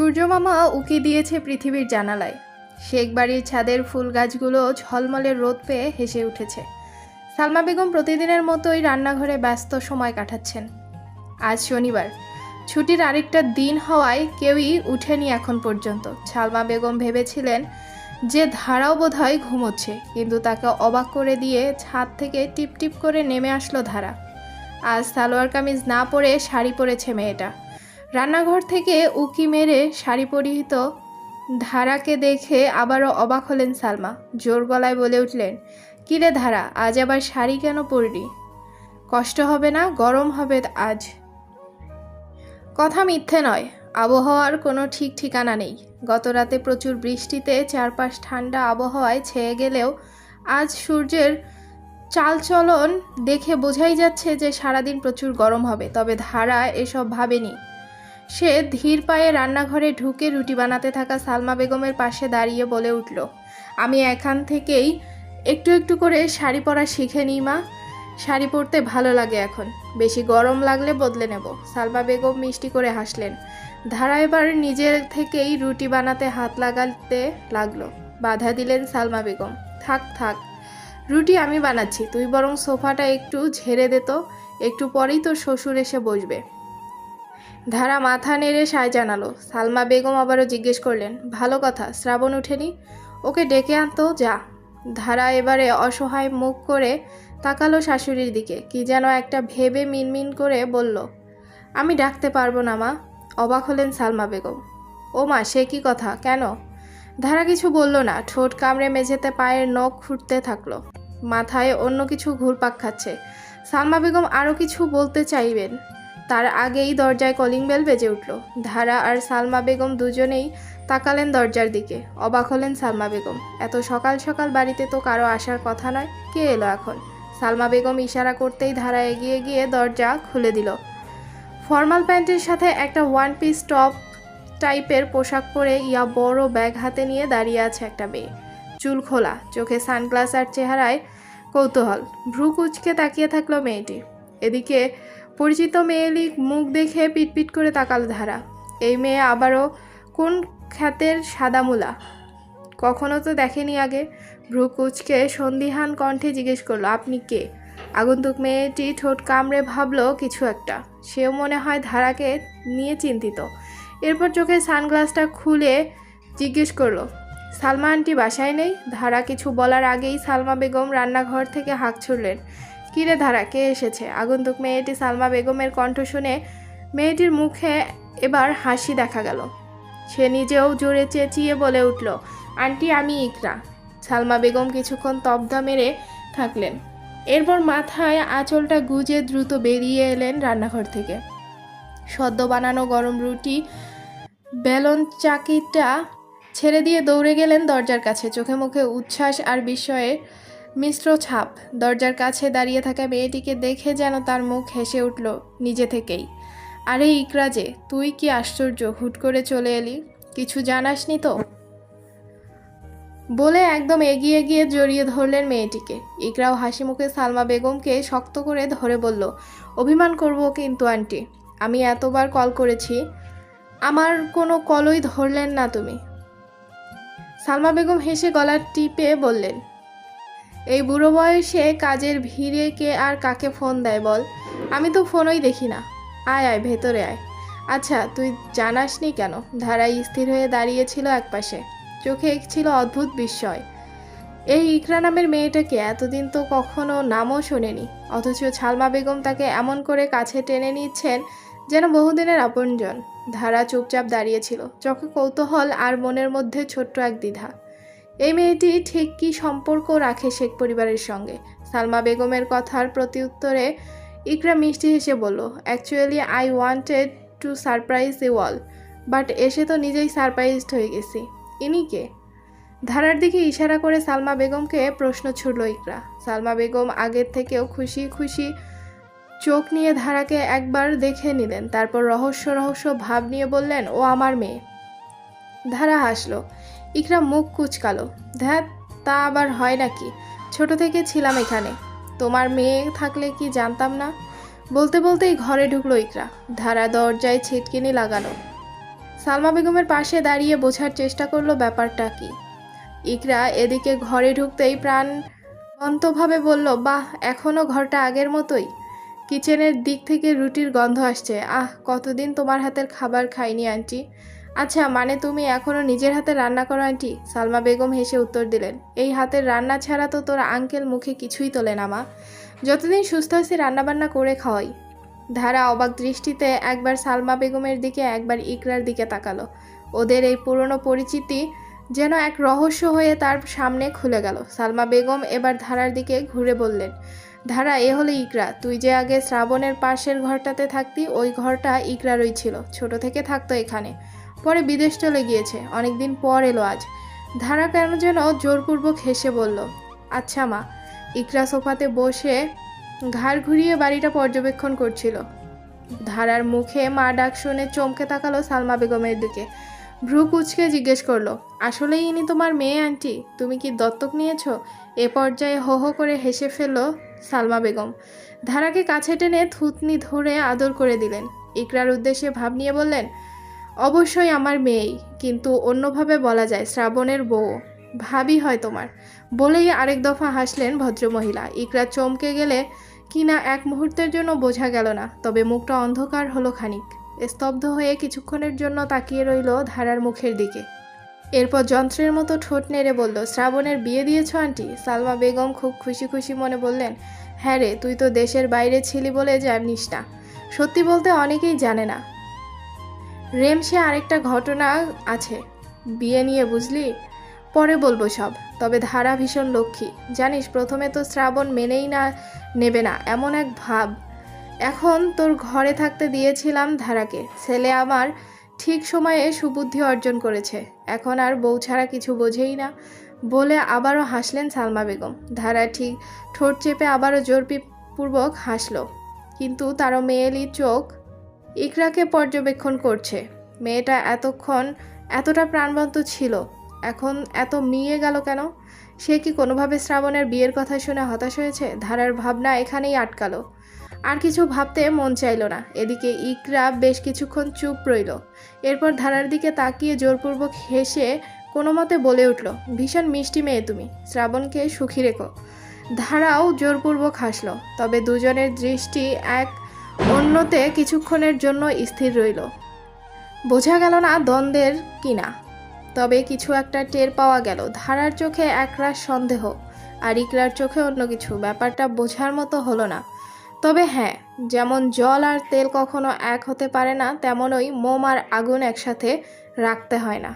সূর্যমামা উকি দিয়েছে পৃথিবীর জানালায়। শেখ বাড়ির ছাদের ফুল গাছগুলো ঝলমলে রোদ পেয়ে হেসে উঠেছে। সালমা বেগম প্রতিদিনের মতোই রান্নাঘরে ব্যস্ত সময় কাটাচ্ছেন। আজ শনিবার। ছুটির আরেকটা দিন হওয়ায় কেউই উঠেনি এখন পর্যন্ত। সালমা বেগম ভেবেছিলেন যে ধারাও বোধহয় ঘুমোচ্ছে, কিন্তু তাকে অবাক করে দিয়ে ছাদ থেকে টিপ টিপ করে নেমে আসলো ধারা। আজ সালোয়ার কামিজ না পরে শাড়ি পরেছে মেয়েটা। রান্নাঘর থেকে উকি মেরে শাড়ি পরিহিত ধারাকে দেখে আবারও অবাক হলেন সালমা। জোর গলায় বলে উঠলেন কিরে ধারা, আজ আবার শাড়ি কেন পরলি? কষ্ট হবে না, গরম হবে আজ? কথা মিথ্যে নয়, আবহাওয়ার কোনো ঠিক ঠিকানা নেই। গত রাতে প্রচুর বৃষ্টিতে চারপাশ ঠান্ডা আবহাওয়ায় ছেয়ে গেলেও আজ সূর্যের চালচলন দেখে বোঝাই যাচ্ছে যে সারাদিন প্রচুর গরম হবে। তবে ধারা এসব ভাবেনি। সে ধীর পায়ে রান্নাঘরে ঢুকে রুটি বানাতে থাকা সালমা বেগমের পাশে দাঁড়িয়ে বলে উঠল, আমি এখান থেকেই একটু একটু করে শাড়ি পরা শিখে নিই, মা। শাড়ি পরতে ভালো লাগে এখন। বেশি গরম লাগলে বদলে নেব। সালমা বেগম মিষ্টি করে হাসলেন। ধারা এবার নিজের থেকেই রুটি বানাতে হাত লাগাতে লাগল। বাধা দিলেন সালমা বেগম, থাক থাক, রুটি আমি বানাচ্ছি। তুই বরং সোফাটা একটু ঝেড়ে দে তো। একটু পরেই তোর শ্বশুর এসে বসবে। ধারা মাথা নেড়ে সায় জানালো। সালমা বেগম আবারও জিজ্ঞেস করলেন, ভালো কথা, শ্রাবণ উঠেনি ওকে ডেকে আনতো যা। ধারা এবারে অসহায় মুখ করে তাকালো শাশুড়ির দিকে, কি যেন একটা ভেবে মিনমিন করে বলল, আমি ডাকতে পারব না, মা। অবাক হলেন সালমা বেগম, ও মা, সে কি কথা, কেন? ধারা কিছু বলল না, ঠোঁট কামড়ে মেঝেতে পায়ের নখ ফুটতে থাকল, মাথায় অন্য কিছু ঘুরপাক খাচ্ছে। সালমা বেগম আরও কিছু বলতে চাইবেন? তার আগেই দরজায় কলিং বেল বেজে উঠল। ধারা আর সালমা বেগম দুজনেই তাকালেন দরজার দিকে। অবাক হলেন সালমা বেগম। এত সকাল সকাল বাড়িতে তো কারও আসার কথা নয়, কে এলো এখন? সালমা বেগম ইশারা করতেই ধারা এগিয়ে গিয়ে দরজা খুলে দিল। ফর্মাল প্যান্টের সাথে একটা ওয়ান পিস টপ টাইপের পোশাক পরে ইয়া বড় ব্যাগ হাতে নিয়ে দাঁড়িয়ে আছে একটা মেয়ে। চুল খোলা, চোখে সানগ্লাস আর চেহারায় কৌতূহল। ভ্রু কুচকে তাকিয়ে থাকল মেয়েটি। এদিকে পরিচিত মেয়েলি মুখ দেখে পিটপিট করে তাকালো ধারা। এই মেয়ে আবারও কোন খ্যাতের সাদা সাদামুলা? কখনো তো দেখেনি আগে। ভ্রু কুচকে সন্দিহান কণ্ঠে জিজ্ঞেস করল, আপনি কে? আগন্তুক মেয়েটি ঠোঁট কামড়ে ভাবলো কিছু একটা। সেও মনে হয় ধারাকে নিয়ে চিন্তিত। এরপর চোখে সানগ্লাসটা খুলে জিজ্ঞেস করল, সালমা আন্টি বাসায় নেই? ধারা কিছু বলার আগেই সালমা বেগম রান্নাঘর থেকে হাঁক ছুড়লেন। কিরে ধারা, কে এসেছে? আগন্তুক মেয়েটি সালমা বেগমের কণ্ঠ শুনে মেয়েটির মুখে এবার হাসি দেখা গেল। সে নিজেও জোরে চেঁচিয়ে বলে উঠল, আন্টি, আমি ইকরা। সালমা বেগম কিছুক্ষণ তবদা মেরে থাকলেন। এরপর মাথায় আঁচলটা গুজে দ্রুত বেরিয়ে এলেন রান্নাঘর থেকে। সদ্য বানানো গরম রুটি, বেলন চাকিটা ছেড়ে দিয়ে দৌড়ে গেলেন দরজার কাছে। চোখে মুখে উচ্ছ্বাস আর বিস্ময়ের মিশ্র ছাপ। দরজার কাছে দাঁড়িয়ে থাকা মেয়েটিকে দেখে যেন তার মুখ হেসে উঠল নিজে থেকেই। আরে ইকরা যে, তুই কি আশ্চর্য? হুট করে চলে এলি। কিছু জানাসনি তো? বলে একদম এগিয়ে গিয়ে জড়িয়ে ধরলেন মেয়েটিকে। ইকরাও হাসি মুখে সালমা বেগমকে শক্ত করে ধরে বলল, অভিমান করব কিন্তু, আন্টি। আমি এতবার কল করেছি, আমার কোনো কলই ধরলেন না তুমি। সালমা বেগম হেসে গলা টিপে বললেন এই বুড়ো বয়সে কাজের ভিড়ে কে আর কাকে ফোন দেয় বল? আমি তো ফোনই দেখি না। আয় আয়, ভেতরে আয়। আচ্ছা তুই জানাসনি কেন? ধারায় স্থির হয়ে দাঁড়িয়েছিল একপাশে। চোখে ছিল অদ্ভুত বিস্ময়। এই ইকরা নামের মেয়েটাকে এতদিন তো কখনো নামও শোনেনি। অথচ ছালমা বেগম তাকে এমন করে কাছে টেনে নিচ্ছেন যেন বহুদিনের আপনজন। ধারা চুপচাপ দাঁড়িয়েছিল। চোখে কৌতূহল আর মনের মধ্যে ছোট্ট এক দ্বিধা। এই মেয়েটি ঠিক কী সম্পর্ক রাখে শেখ পরিবারের সঙ্গে? সালমা বেগমের কথার প্রত্যুত্তরে ইকরা মিষ্টি হেসে বলল actually I wanted to surprise you all but এসে তো নিজেই সারপ্রাইজড হয়ে গেছি। ইনি কে? ধারার দিকে ইশারা করে সালমা বেগমকে প্রশ্ন ছুড়ল ইকরা। সালমা বেগম আগের থেকেও খুশি খুশি চোখ নিয়ে ধারাকে একবার দেখে নিলেন, তারপর রহস্য রহস্য ভাব নিয়ে বললেন, ও আমার মেয়ে। ধারা হাসলো। ইকরা মুখ কুচকালো। ধ্যাত তা আবার হয় নাকি? ছোট থেকে ছিলাম এখানে। তোমার মেয়ে থাকলে কি জানতাম না? বলতে বলতেই ঘরে ঢুকলো ইকরা। ধারা দরজায় ছিটকিনি লাগানো সালমা বেগমের পাশে দাঁড়িয়ে বোঝার চেষ্টা করল ব্যাপারটা কি। ইকরা এদিকে ঘরে ঢুকতেই প্রাণ অন্তভাবে বলল, বাহ এখনও ঘরটা আগের মতোই। কিচেনের দিক থেকে রুটির গন্ধ আসছে। আহ, কতদিন তোমার হাতের খাবার খাইনি, আন্টি? আচ্ছা মানে তুমি এখনও নিজের হাতে রান্না করো, আন্টি? সালমা বেগম হেসে উত্তর দিলেন। এই হাতের রান্না ছাড়া তো তোর আঙ্কেল মুখে কিছুই তোলে না, মা। যতদিন সুস্থ আছি রান্নাবান্না করে খাওয়াই। ধারা অবাক দৃষ্টিতে একবার সালমা বেগমের দিকে, একবার ইকরার দিকে তাকালো। ওদের এই পুরনো পরিচিতি যেন এক রহস্য হয়ে তার সামনে খুলে গেল। সালমা বেগম এবার ধারার দিকে ঘুরে বললেন, ধারা, এ হলো ইকরা। তুই যে আগে শ্রাবণের পাশের ঘরটাতে থাকতি, ওই ঘরটা ইকরারই ছিল। ছোট থেকে থাকতো এখানে। পরে বিদেশ চলে গিয়েছে। অনেকদিন পর এলো আজ। ধারা কেন যেন জোরপূর্বক হেসে বলল আচ্ছা মা। ইকরা সোফাতে বসে ঘাড় ঘুরিয়ে বাড়িটা পর্যবেক্ষণ করছিল। ধারার মুখে মা ডাক শুনে চমকে তাকালো সালমা বেগমের দিকে। ভ্রু কুচকে জিজ্ঞেস করল, আসলেই ইনি তোমার মেয়ে, আন্টি? তুমি কি দত্তক নিয়েছো? এ পর্যায়ে হো হো করে হেসে ফেলল সালমা বেগম। ধারাকে কাছে টেনে থুতনি ধরে আদর করে দিলেন। ইকরার উদ্দেশ্যে ভাব নিয়ে বললেন অবশ্যই আমার মেয়েই, কিন্তু অন্যভাবে বলা যায় শ্রাবণের বউ। ভাবি হয় তোমার। বলেই আরেক দফা হাসলেন ভদ্রমহিলা। ইকরা চমকে গেলে কিনা এক মুহূর্তের জন্য বোঝা গেল না, তবে মুখটা অন্ধকার হলো খানিক। স্তব্ধ হয়ে কিছুক্ষণের জন্য তাকিয়ে রইল ধারার মুখের দিকে। এরপর যন্ত্রের মতো ঠোঁট নেড়ে বলল, শ্রাবণের বিয়ে দিয়েছ, আন্টি? সালমা বেগম খুব খুশি খুশি মনে বললেন হ্যাঁ রে, তুই তো দেশের বাইরে ছিলি বলে জানিস না। সত্যি বলতে অনেকেই জানে না। রেমসে আরেকটা ঘটনা আছে। বিয়ে নিয়ে বুঝলি? পরে বলব সব, তবে ধারা ভীষণ লক্ষ্মী। জানিস, প্রথমে তো শ্রাবণ মেনেই না, নেবে না, এমন এক ভাব। এখন তোর ঘরে থাকতে দিয়েছিলাম ধারাকে। ছেলে আমার ঠিক সময়ে সুবুদ্ধি অর্জন করেছে। এখন আর বউ ছাড়া কিছু বোঝেই না। বলে আবারও হাসলেন সালমা বেগম। ধারা ঠিক ঠোঁট চেপে আবারও জোরপূর্বক হাসলো। কিন্তু তারও মেয়েলি চোখ ইকরাকে পর্যবেক্ষণ করছে। মেয়েটা এতক্ষণ এতটা প্রাণবন্ত ছিল, এখন এত মিয়ে গেল কেন? সে কি কোনোভাবে শ্রাবণের বিয়ের কথা শুনে হতাশ হয়েছে? ধারার ভাবনা এখানেই আটকালো। আর কিছু ভাবতে মন চাইল না। এদিকে ইকরা বেশ কিছুক্ষণ চুপ রইল। এরপর ধারার দিকে তাকিয়ে জোরপূর্বক হেসে কোনো মতে বলে উঠল, ভীষণ মিষ্টি মেয়ে তুমি, শ্রাবণকে সুখী রেখো। ধারাও জোরপূর্বক হাসলো, তবে দুজনের দৃষ্টি এক অন্যতে কিছুক্ষণের জন্য স্থির রইল। বোঝা গেল না দ্বন্দ্বের কিনা। তবে কিছু একটা টের পাওয়া গেল। ধারার চোখে একরাশ সন্দেহ আর ইকরার চোখে অন্য কিছু। ব্যাপারটা বোঝার মতো হলো না। তবে হ্যাঁ যেমন জল আর তেল কখনো এক হতে পারে না, তেমনই মোম আর আগুন একসাথে রাখতে হয় না।